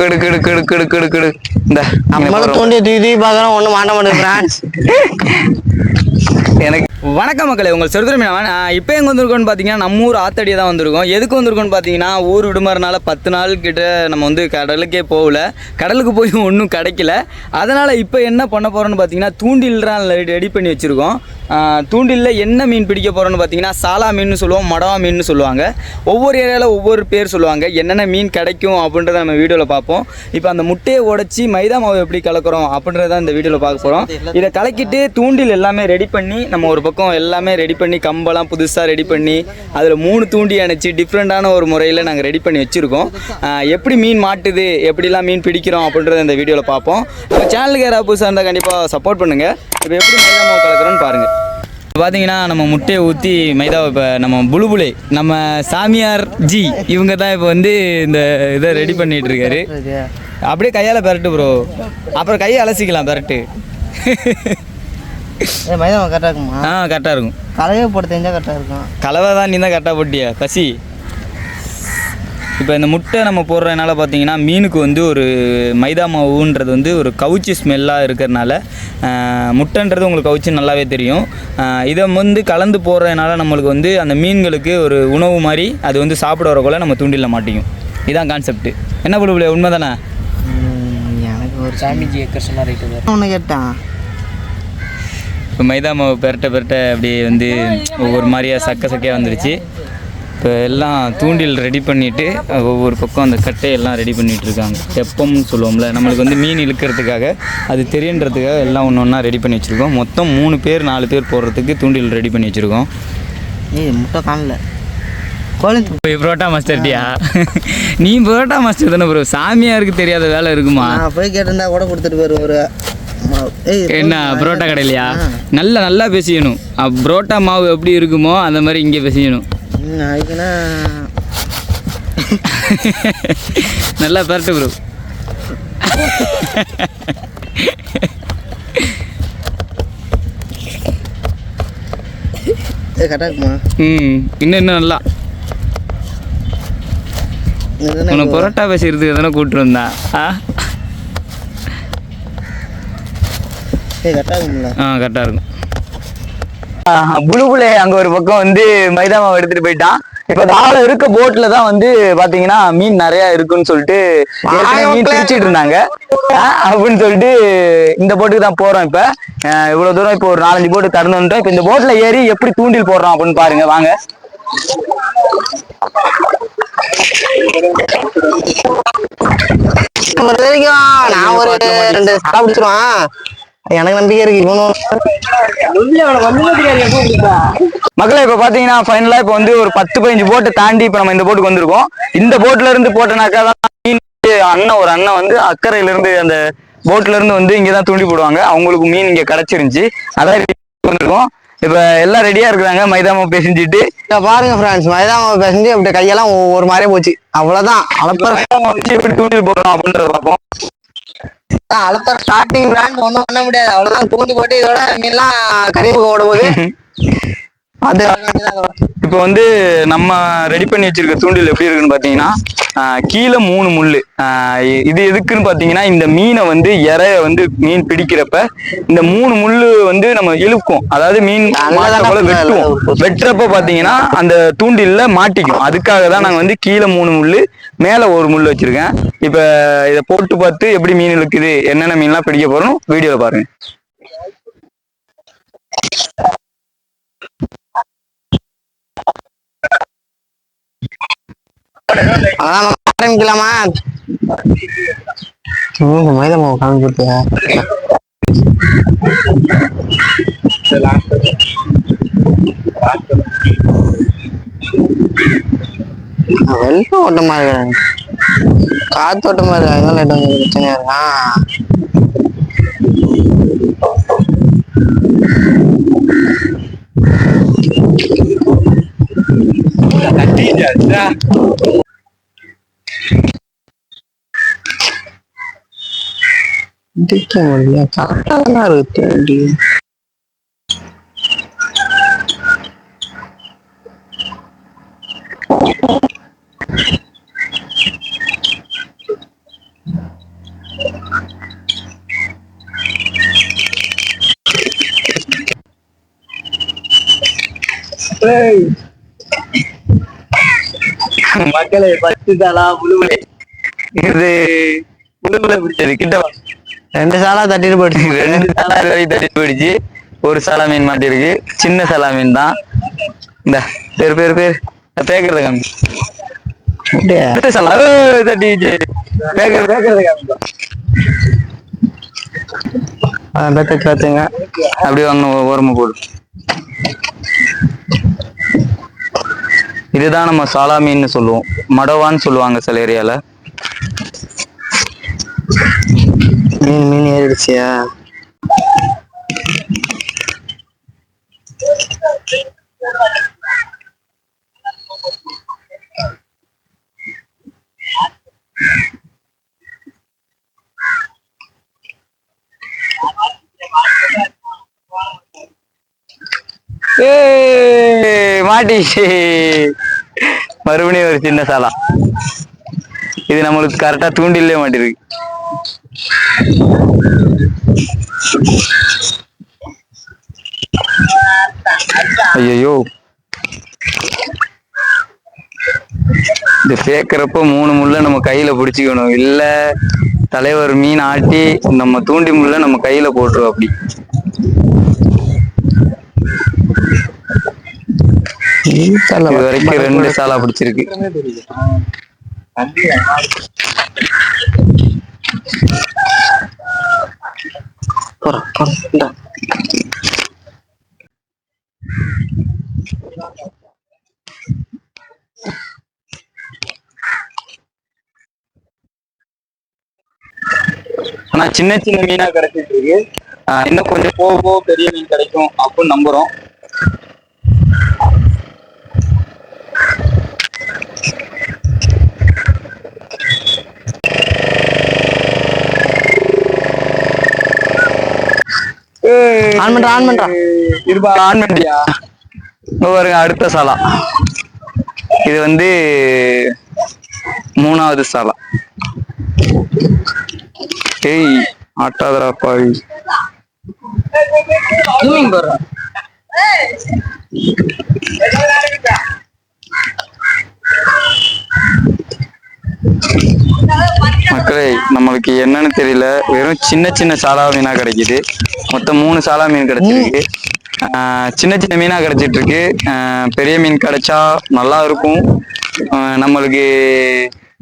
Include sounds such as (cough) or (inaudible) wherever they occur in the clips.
கெடு கெடு கெடு கெடு கெடு கெடு. இந்த நம்மளும் தூண்டி தூக்கி தூக்கி பார்க்குறோம் ஒன்றும் மாட்ட மாட்டேங்குது ஃப்ரான்ஸ் (laughs) எனக்கு வணக்கம் மக்களே உங்கள் செருதுரமீனவன் இப்போ எங்கே வந்திருக்கோம்னு பார்த்தீங்கன்னா நம்ம ஊர் ஆத்தடியை தான் வந்திருக்கோம். எதுக்கு வந்திருக்கோம்னு பார்த்தீங்கன்னா ஊர் விடுமுறைனால பத்து நாள் கிட்ட நம்ம வந்து கடலுக்கே போகல. கடலுக்கு போய் ஒன்றும் கிடைக்கல. அதனால் இப்போ என்ன பண்ண போகிறோன்னு பார்த்தீங்கன்னா தூண்டில்லாம் ரெடி பண்ணி வச்சுருக்கோம். தூண்டிலில் என்ன மீன் பிடிக்க போகிறோன்னு பார்த்தீங்கன்னா சாலா மீன் சொல்லுவோம் மடவா மீன் சொல்லுவாங்க. ஒவ்வொரு ஏரியாவில் ஒவ்வொரு பேர் சொல்லுவாங்க என்னென்ன மீன் கிடைக்கும் அப்படின்றத நம்ம வீடியோவில் பார்ப்போம். இப்போ அந்த முட்டையை உடைச்சி மைதா மாவு எப்படி கலக்கிறோம் அப்படின்றத இந்த வீடியோவில் பார்க்க போகிறோம் இதை கலக்கிட்டு தூண்டில் எல்லாமே ரெடி பண்ணி நம்ம ஒரு பக்கம் எல்லாமே ரெடி பண்ணி கம்பெல்லாம் புதுசாக ரெடி பண்ணி அதில் மூணு தூண்டி அணைச்சி டிஃப்ரெண்ட்டான ஒரு முறையில் நாங்கள் ரெடி பண்ணி வச்சுருக்கோம். எப்படி மீன் மாட்டுது எப்படிலாம் மீன் பிடிக்கிறோம் அப்படின்றத இந்த வீடியோவில் பார்ப்போம். இப்போ சேனலுக்கு யாராவது புதுசாக இருந்தால் கண்டிப்பாக சப்போர்ட் பண்ணுங்கள் இப்போ எப்படி மைதா மாவு கலக்கிறோன்னு பாருங்கள் இப்போ பார்த்தீங்கன்னா நம்ம முட்டையை ஊற்றி மைதாவை இப்போ நம்ம புலுபுலை நம்ம சாமியார் ஜி இவங்க தான் இப்போ வந்து இந்த இதை ரெடி பண்ணிட்டு இருக்காரு. அப்படியே கையால் பெரட்டு ப்ரோ அப்புறம் கையை அலசிக்கலாம் பெரட்டு. (laughs) ஏ மைதா கரெக்டாக இருக்குமா? ஆ கரெக்டாக இருக்கும். கலையே போட்டு தெரிஞ்சால் கரெக்டாக இருக்கும். கலவை தான் நீ தான் கரெக்டாக போட்டியா பசி. இப்போ இந்த முட்டை நம்ம போடுறதுனால பார்த்தீங்கன்னா மீனுக்கு வந்து ஒரு மைதா மாவுன்றது வந்து ஒரு கவுச்சி ஸ்மெல்லாக இருக்கிறதுனால ஆஹ், முட்டைன்றது உங்களுக்கு கவுச்சி நல்லாவே தெரியும். இதை வந்து கலந்து போடுறதுனால நம்மளுக்கு வந்து அந்த மீன்களுக்கு ஒரு உணவு மாதிரி அது வந்து சாப்பிட வரக்குள்ள நம்ம தூண்டில மாட்டிக்கும். இதான் கான்செப்ட் என்ன பண்ணுவோம் உண்மை தானே எனக்கு ஒரு சாமிஜி சொன்னா ரைட்டு ஒன்று கேட்டான். இப்போ மைதா மாவு பெரட்ட பெரட்ட அப்படியே வந்து ஒவ்வொரு மாதிரியாக சக்க சக்கையாக வந்துருச்சு இப்போ எல்லாம் தூண்டில் ரெடி பண்ணிவிட்டு ஒவ்வொரு பக்கம் அந்த கட்டையெல்லாம் ரெடி பண்ணிட்டு இருக்காங்க தெப்பம்னு சொல்லுவோம்ல நம்மளுக்கு வந்து மீன் இழுக்கிறதுக்காக அது தெரியுன்றதுக்காக எல்லாம் ஒன்று ஒன்றா ரெடி பண்ணி வச்சுருக்கோம். மொத்தம் மூணு பேர் நாலு பேர் போடுறதுக்கு தூண்டில் ரெடி பண்ணி வச்சுருக்கோம். ஏய் முட்டை காணல. இப்போ புரோட்டா மாஸ்டர்ட்டியா நீ புரோட்டா மாஸ்டர் தானே ப்ரோ சாமியாருக்கு தெரியாத வேலை இருக்குமா? போய் கேட்டிருந்தா கூட கொடுத்துட்டு போயிரு என்ன புரோட்டா கடையிலையா? நல்லா நல்லா பேசிக்கணும். புரோட்டா மாவு எப்படி இருக்குமோ அந்த மாதிரி இங்கே பேசிக்கணும். (laughs) நல்லா பரட்டு ப்ரோ ம் இன்னும் இன்னும் நல்லா. உனக்கு பரோட்டா பேசுறதுக்கு எதனா கூப்பிட்டு வந்தா ஆ ஏய் கரெக்டாக இருக்கும்ல ஆ கரெக்டாக இருக்கும் புலுபுலே அங்கே ஒரு பக்கம் வந்து மைதா மாவு எடுத்துட்டு போயிட்டான். இப்போ தாழ இருக்க போட்ல தான் வந்து பாத்தீங்கன்னா மீன் நிறைய இருக்குன்னு சொல்லிட்டு மீன் பிடிச்சிட்டு இருந்தாங்க. அப்படின்னு சொல்லிட்டு இந்த போட்டுக்கு தான் போறோம் இப்ப. இவ்வளவு தூரம் இப்போ ஒரு நாலஞ்சு போட்டு கடந்து வந்துட்டோம். இப்போ இந்த போட்ல ஏறி எப்படி தூண்டில் போடுறோம் அப்படின்னு பாருங்க வாங்க. நான் ஒரு ரெண்டு சாப்பிட பிடிச்சிருவான் எனக்கு நம்பிக்கை இருக்கு. இவனும் மக்களே இப்ப பாத்தீங்கன்னா ஃபைனலா இப்ப வந்து ஒரு பத்து பதினஞ்சு போட்டு தாண்டி இப்ப நம்ம இந்த போட்டுக்கு வந்திருக்கோம். இந்த போட்ல இருந்து போட்டனாக்கா தான் மீன் அண்ணன் ஒரு அண்ணன் வந்து அக்கறையில இருந்து அந்த போட்ல இருந்து வந்து இங்கதான் தூண்டி போடுவாங்க. அவங்களுக்கு மீன் இங்க கிடைச்சிருந்துச்சு. அதான் வந்திருக்கோம். இப்ப எல்லாம் ரெடியா இருக்கிறாங்க. மைதா மாவு பேசிஞ்சிட்டு பாருங்க ஃப்ரெண்ட்ஸ் மைதா மாவு பேசஞ்சு அப்படி கையெல்லாம் ஒரு மாதிரியே போச்சு. அவ்வளவுதான். எப்படி தூண்டில் போடுறோம் அப்படின்றத பார்ப்போம். அலப்பற ஸ்டார்டிங் பிராண்ட் ஒன்றும் பண்ண முடியாது. அவ்வளோதான் தூண்டி போட்டு இதோட மீன்லாம் கறிப்பு ஓட போகுது. (laughs) அது இப்போ வந்து நம்ம ரெடி பண்ணி வச்சிருக்க தூண்டில் எப்படி இருக்குன்னு பாத்தீங்கன்னா கீழே மூணு இ- இது எதுக்குன்னு பாத்தீங்கன்னா இந்த மீனை வந்து இறைய வந்து மீன் பிடிக்கிறப்ப இந்த மூணு முள்ளு வந்து நம்ம இழுக்கும். அதாவது மீன் போல வெட்டுவோம். வெட்டுறப்ப பாத்தீங்கன்னா அந்த தூண்டில்ல மாட்டிக்கும். அதுக்காக தான் நாங்க வந்து கீழே மூணு முள்ளு மேல ஒரு முள்ளு வச்சிருக்கேன். இப்ப இதை போட்டு பார்த்து எப்படி மீன் இழுக்குது என்னென்ன மீன்லாம் பிடிக்க போறோம் வீடியோல பாருங்க. அதான் ஆரம்பிக்கலாமா? ம், மைதா மாவு காமி கொடுத்தியா ஓட்டமா இருக்கிறாங்க காத்தோட்டமா இருக்காங்க பிரச்சனையா இடிக்க முடியல கரெக்டா தான் இருக்கு தேடி மக்களே பத்து தாளா முழுமலை இது முழுமலை பிடிச்சது கிட்ட. ரெண்டு சாலா தட்டிட்டு போயிடுச்சு. ரெண்டு சாலா வரை தட்டி போயிடுச்சு. ஒரு சாலா மீன் மாட்டிருக்கு சின்ன சாலா மீன் தான். இந்த பேர் பேர் பேர். பேக்கறத காமி அப்படியா? அடுத்த சாலா. ஏய், தட்டிச்சு பேக்கர் பேக்கறத காமி அப்படியே வாங்க ஓரமா போடு. இதுதான் நம்ம சாலா மீன்னு சொல்லுவோம். மடவான்னு சொல்லுவாங்க சில ஏரியால. மீன் மீன் ஏறிடுச்சியா? ஏய், மாட்டிச்சு மறுபடியும் ஒரு சின்ன சாலா. இது நம்மளுக்கு கரெக்டா தூண்டிலே மாட்டிருக்கு. ஐயோ இது சேர்க்கிறப்ப மூணு முள்ள நம்ம கையில பிடிச்சிக்கணும். இல்ல தலைவர் மீன் ஆட்டி நம்ம தூண்டி முள்ள நம்ம கையில போட்டுரும் அப்படி. இது வரைக்கும் ரெண்டு சாலா பிடிச்சிருக்கு. ஆனா சின்ன சின்ன மீனா கிடைச்சிட்டு இருக்கு. இன்னும் கொஞ்சம் போக போக பெரிய மீன் கிடைக்கும் அப்படின்னு நம்புறோம். ஆன் பண்றா, ஆன் பண்றா. இருப்பா ஆன் பண்ணியா இங்க பாருங்க அடுத்த சாலா. இது வந்து மூணாவது சாலா. ஏய் ஆட்டாதரா பாவி. மக்களே நம்மளுக்கு என்னன்னு தெரியல. வெறும் சின்ன சின்ன சாலா மீனா கிடைக்குது. மொத்தம் மூணு சாலா மீன் கிடைச்சிருக்கு. ஆஹ் சின்ன சின்ன மீனா கிடைச்சிட்டு இருக்கு பெரிய மீன் கிடைச்சா நல்லா இருக்கும். ஆஹ் நம்மளுக்கு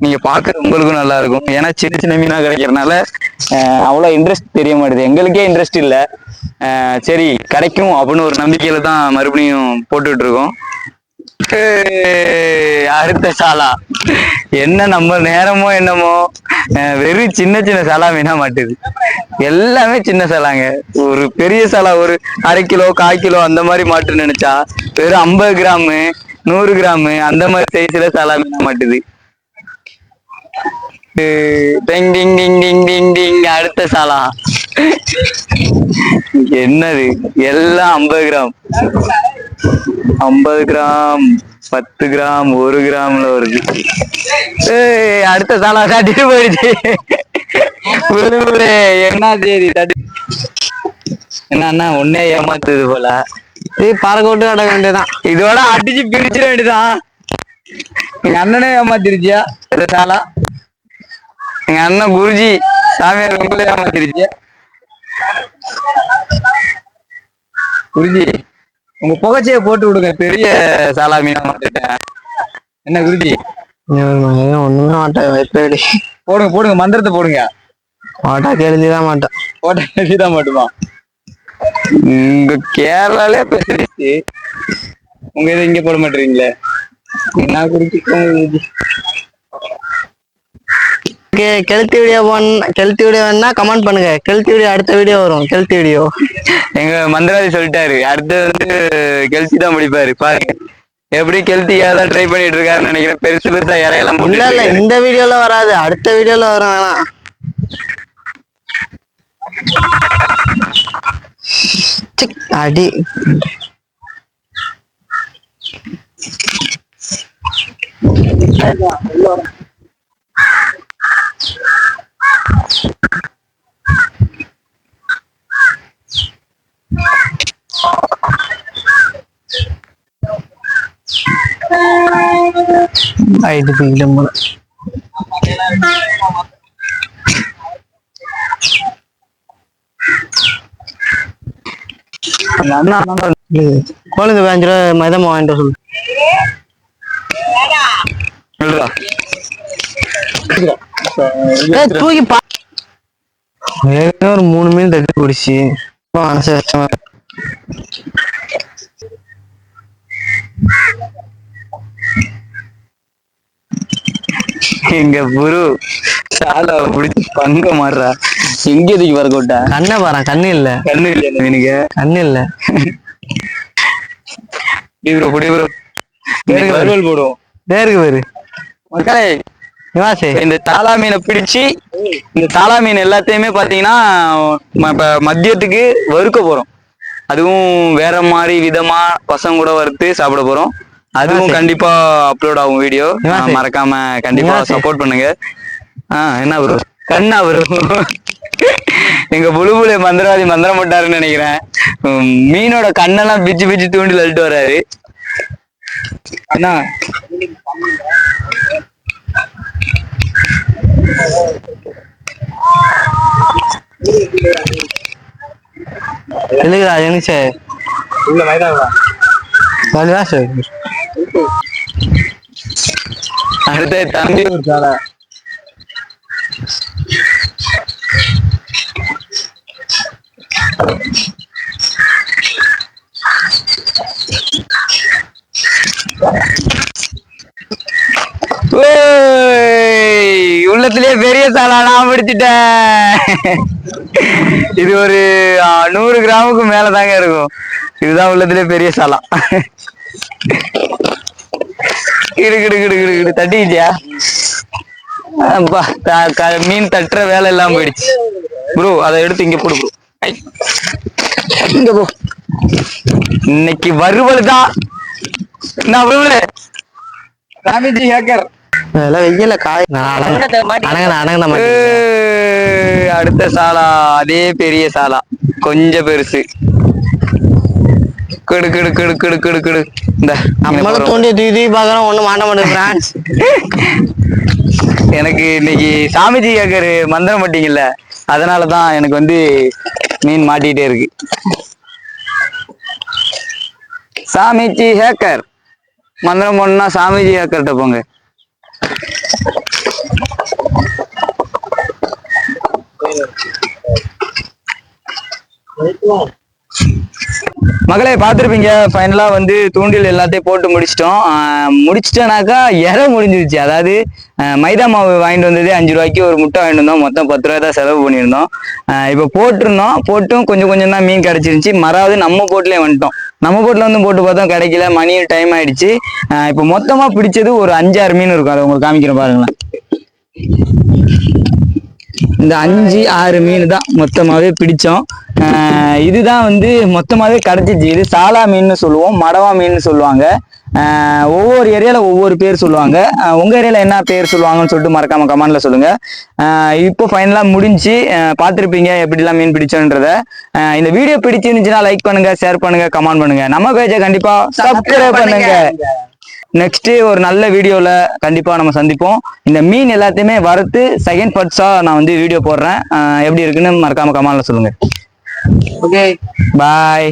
நீங்க பார்க்க உங்களுக்கும் நல்லா இருக்கும். ஏன்னா சின்ன சின்ன மீனா கிடைக்கிறதுனால ஆஹ் அவ்வளவு இன்ட்ரெஸ்ட் தெரிய மாட்டேது. எங்களுக்கே இன்ட்ரெஸ்ட் இல்லை. ஆஹ் சரி கிடைக்கும் அப்படின்னு ஒரு நம்பிக்கையில தான் மறுபடியும் போட்டுட்டு இருக்கோம் அடுத்த சாலா. என்ன நம்ம நேரமோ என்னமோ வெறும் சின்ன சின்ன சாலா மீனா மாட்டுது. எல்லாமே சின்ன சாலாங்க. ஒரு பெரிய சாலா ஒரு அரை கிலோ கால் கிலோ அந்த மாதிரி மாட்டு நினைச்சா வெறும் ஐம்பது கிராமு நூறு கிராமு அந்த மாதிரி சைஸ்ல சாலா மீனா மாட்டுது. டிங் டிங் டிங் டிங் டிங் டிங் அடுத்த சாலா. என்னது? எல்லாம் ஐம்பது கிராம். ஐம்பது கிராம் பத்து கிராம் ஒரு கிராம்ல வருது. அடுத்த சாலா தட்டிட்டு போயிடுச்சு. என்ன தேதி தட்டி? என்ன ஒன்னே ஏமாத்துது போல. ஏய் நடக்க அடக்க வேண்டியதான் இதோட அடிச்சு பிரிச்சிட வேண்டியதான் எங்க அண்ணனே ஏமாத்திருச்சியா? இந்த சாலா எங்க அண்ணன் குருஜி சாமியார் உங்களே ஏமாத்திருச்சியா? குருஜி உங்க புகைச்சையை போட்டு விடுங்க. பெரிய சாலா மீனா மாத்திட்டேன் என்ன குருஜி? ஒண்ணுமே மாட்டேன் வைப்பேடி போடுங்க போடுங்க மந்திரத்தை போடுங்க. மாட்டா கெழுதிதான் மாட்டேன். போட்டா தான் மட்டுமா? உங்க கேரளாலே பேசுறீங்க உங்க இதை இங்க போட மாட்டீங்களே? என்ன குருஜி. போங்க குருஜி கெ- கெளுத்தி வீடியோ போன கெளுத்தி வீடியோ வேணா கமெண்ட் பண்ணுங்க. கெளுத்தி வீடியோ அடுத்த வீடியோ வரும். கெளுத்தி வீடியோ. எங்க மந்திராதி சொல்லிட்டாரு. அடுத்து வந்து கெல்சி தான் முடிப்பாரு. பாருங்க. எப்படி கெல்த்தி தான் ட்ரை பண்ணிட்டு இருக்காருன்னு நினைக்கிறேன். பெருசு பெருசா இறையெல்லாம் இல்ல இல்ல. இந்த வீடியோல வராது. அடுத்த வீடியோல வரும் வேணா. சிக், அடி. ஆயிட்டு தூக்கிட்டேன் போல குழந்தை பதினஞ்சு ரூபா மைதமா வாங்கிட்டு வர சொல்லு சொல்றா ஏய், தூக்கி ஒரு மூணு மீன் தட்டி பிடிச்சி. மனசு கஷ்டமா. எங்க குரு சாலை பிடிச்சி பங்க மாறுறா எங்க எதுக்கு வர கொட்டா கண்ணை பாரு கண்ணு இல்ல. கண்ணு இந்த மீனுக்கு. கண்ணு இல்ல. இவரு புடி ப்ரோ வேறு வறுவல் போடுவோம். நேருக்கு பேரு மக்களே நிவாசே. இந்த தாலா மீனை பிடிச்சி இந்த தாலா மீன் எல்லாத்தையுமே பாத்தீங்கன்னா இப்ப மதியத்துக்கு வறுக்க போறோம். அதுவும் வேற மாதிரி விதமா பசங்க கூட வறுத்து சாப்பிட போறோம். அதுவும். கண்டிப்பா அப்லோட் ஆகும் வீடியோ. மறக்காம கண்டிப்பா. சப்போர்ட் பண்ணுங்க. ஆ என்ன ப்ரோ கண்ணா ப்ரோ எங்க புழுபுல மந்திரவாதி மந்திரம் போட்டாருன்னு நினைக்கிறேன். மீனோட கண்ணெல்லாம் பிச்சு பிச்சு தூண்டி அழுட்டு வராரு. அண்ணா எழுதுடா எனக்கு உள்ள மைதாவா நிவாசே அடுத்த தம்பி உலகத்திலேயே பெரிய சாலா நான் பிடிச்சிட்டேன். இது ஒரு நூறு கிராமுக்கு மேல தாங்க இருக்கும். இதுதான் உள்ளத்திலே பெரிய சாலா. கிடு கிடு கிடு கிடு கிடு தட்டிக்கிட்டியா? அப்பா, த- மீன் தட்டுற வேலை எல்லாம் போயிடுச்சு. ப்ரோ அதை எடுத்து இங்க போடு ப்ரோ. இங்க போ. இன்னைக்கு வருவல் தான். என்ன வறுவல் ராமிஜி ஹேக்கர். அதெல்லாம் வெயில காய் அடுத்த சாலா. அதே பெரிய சாலா. கொஞ்சம் பெருசு. கிடு கிடு கிடு கிடு கிடு கிடு. இந்த நம்மளும் தோண்டி தூக்கி தூக்கி பாக்குறோம் ஒண்ணும் மாட்ட மாட்டேன் பிரான்ஸ் எனக்கு இன்னைக்கு சாமிஜி கேக்கரு மந்திரம் பட்டிங்கல்ல அதனால தான் எனக்கு வந்து மீன் மாட்டிக்கிட்டே இருக்கு. சாமிஜி ஹேக்கர் மந்திரம் போடணும்னா சாமிஜி ஹேக்கர்கிட்ட போங்க. மகளே பார்த்துருப்பீங்க. ஃபைனலாக வந்து தூண்டில் எல்லாத்தையும் போட்டு முடிச்சிட்டோம். முடிச்சிட்டோனாக்கா இற முடிஞ்சிருச்சு. அதாவது மைதா மாவு வாங்கிட்டு வந்ததே அஞ்சு ரூபாய்க்கு ஒரு முட்டை வாங்கிட்டு வந்தோம். மொத்தம் பத்து ரூபாய் தான் செலவு பண்ணியிருந்தோம். இப்போ போட்டிருந்தோம். போட்டும் கொஞ்சம் கொஞ்சம் தான் மீன் கிடச்சிருந்துச்சி. மறாவது நம்ம போட்லேயே வந்துட்டோம். நம்ம போட்டில் வந்து போட்டு பார்த்தோம். கிடைக்கல. மணியும் டைம் ஆயிடுச்சு. இப்போ மொத்தமாக பிடிச்சது ஒரு அஞ்சாறு மீன் இருக்கும். அதை உங்களுக்கு காமிக்கிறேன் பாருங்களேன். இந்த அஞ்சு ஆறு மீன் தான் மொத்தமாகவே பிடித்தோம் இதுதான் வந்து மொத்தமாகவே கிடச்சிச்சு இது சாலா மீன்னு சொல்லுவோம் மடவா மீன்னு சொல்லுவாங்க. ஒவ்வொரு ஏரியாவில் ஒவ்வொரு பேர் சொல்லுவாங்க. உங்கள் ஏரியாவில் என்ன பேர் சொல்லுவாங்கன்னு சொல்லிட்டு மறக்காம கமெண்டில் சொல்லுங்கள் இப்போ ஃபைனலாக முடிஞ்சு பார்த்துருப்பீங்க எப்படிலாம் மீன் பிடிச்சோன்றத. இந்த வீடியோ பிடிச்சிருந்துச்சுன்னா லைக் பண்ணுங்கள் ஷேர் பண்ணுங்கள் கமெண்ட் பண்ணுங்க. நம்ம பேஜை கண்டிப்பாக சப்ஸ்கிரைப் பண்ணுங்க. நெக்ஸ்ட் ஒரு நல்ல வீடியோல கண்டிப்பா நம்ம சந்திப்போம். இந்த மீன் எல்லாத்தையுமே வறுத்து செகண்ட் பார்ட்ஸா நான் வந்து வீடியோ போடுறேன். எப்படி இருக்குன்னு மறக்காம கமெண்ட்ல சொல்லுங்க. Okay bye